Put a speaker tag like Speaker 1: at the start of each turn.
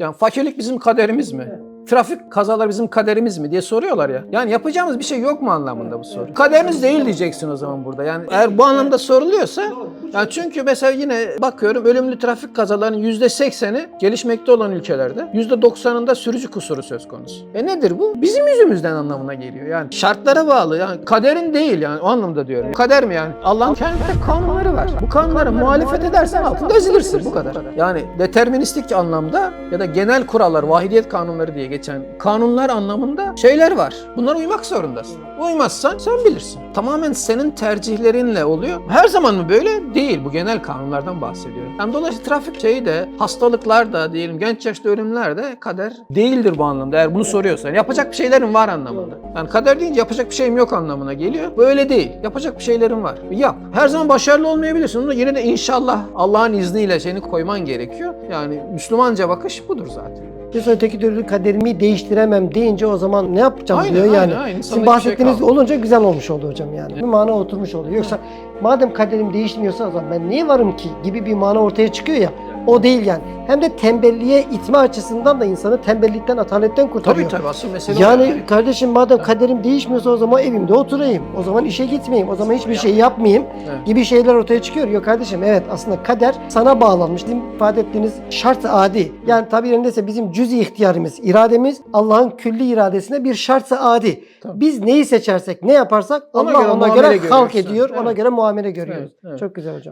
Speaker 1: Yani fakirlik bizim kaderimiz mi? Trafik kazaları bizim kaderimiz mi diye soruyorlar ya. Yani yapacağımız bir şey yok mu anlamında bu soru. Kaderiniz değil diyeceksin o zaman burada. Yani eğer bu anlamda soruluyorsa yani çünkü mesela yine bakıyorum ölümlü trafik kazalarının %80'i gelişmekte olan ülkelerde, %90'ında sürücü kusuru söz konusu. E nedir bu? Bizim yüzümüzden anlamına geliyor. Yani şartlara bağlı. Yani kaderin değil yani o anlamda diyorum. Kader mi yani? Allah'ın kendi kanunları var. Bu kanunlara muhalefet edersen altında ezilirsin bu kadar. Yani deterministik anlamda ya da genel kurallar, vahidiyet kanunları diye geçen kanunlar anlamında şeyler var. Bunlara uymak zorundasın. Uymazsan sen bilirsin. Tamamen senin tercihlerinle oluyor. Her zaman mı böyle? Değil. Bu genel kanunlardan bahsediyorum. Yani dolayısıyla trafik şeyi de, hastalıklar da diyelim genç yaşta ölümler de kader değildir bu anlamda. Eğer bunu soruyorsan. Yapacak bir şeylerin var anlamında. Yani kader deyince yapacak bir şeyim yok anlamına geliyor. Böyle değil. Yapacak bir şeylerin var. Yap. Her zaman başarılı olmayabilirsin. Ama yine de inşallah Allah'ın izniyle seni koyman gerekiyor. Yani Müslümanca bakış budur zaten.
Speaker 2: Sonra öteki türlü kaderimi değiştiremem deyince o zaman ne yapacağım
Speaker 1: Aynen,
Speaker 2: diyor
Speaker 1: aynen,
Speaker 2: yani.
Speaker 1: aynen.
Speaker 2: Sizin
Speaker 1: hiçbir
Speaker 2: bahsettiğiniz
Speaker 1: şey
Speaker 2: olunca güzel olmuş oldu hocam yani. Bir mana oturmuş oluyor. Yoksa madem kaderim değişmiyorsa o zaman ben niye varım ki gibi bir mana ortaya çıkıyor ya. O değil yani. Hem de tembelliğe itme açısından da insanı tembellikten, ataletten
Speaker 1: Tabii
Speaker 2: kurtarıyor.
Speaker 1: tabii asıl mesele o
Speaker 2: Yani kardeşim madem kaderim değişmiyorsa o zaman evimde oturayım. O zaman işe gitmeyeyim. O zaman hiçbir şey yapmayayım
Speaker 1: Evet.
Speaker 2: gibi şeyler ortaya çıkıyor. Yok kardeşim evet aslında kader sana bağlanmış. Sizin ifade ettiğiniz şart adi. Yani tabi yerindeyse bizim cüz-i ihtiyarımız, irademiz Allah'ın külli iradesine bir şart adi.
Speaker 1: Tabii.
Speaker 2: Biz neyi seçersek, ne yaparsak
Speaker 1: Ona
Speaker 2: Allah
Speaker 1: göre
Speaker 2: ona göre halk ediyor. Ona
Speaker 1: Evet.
Speaker 2: göre muamele görüyoruz.
Speaker 1: Evet, evet.
Speaker 2: Çok güzel hocam.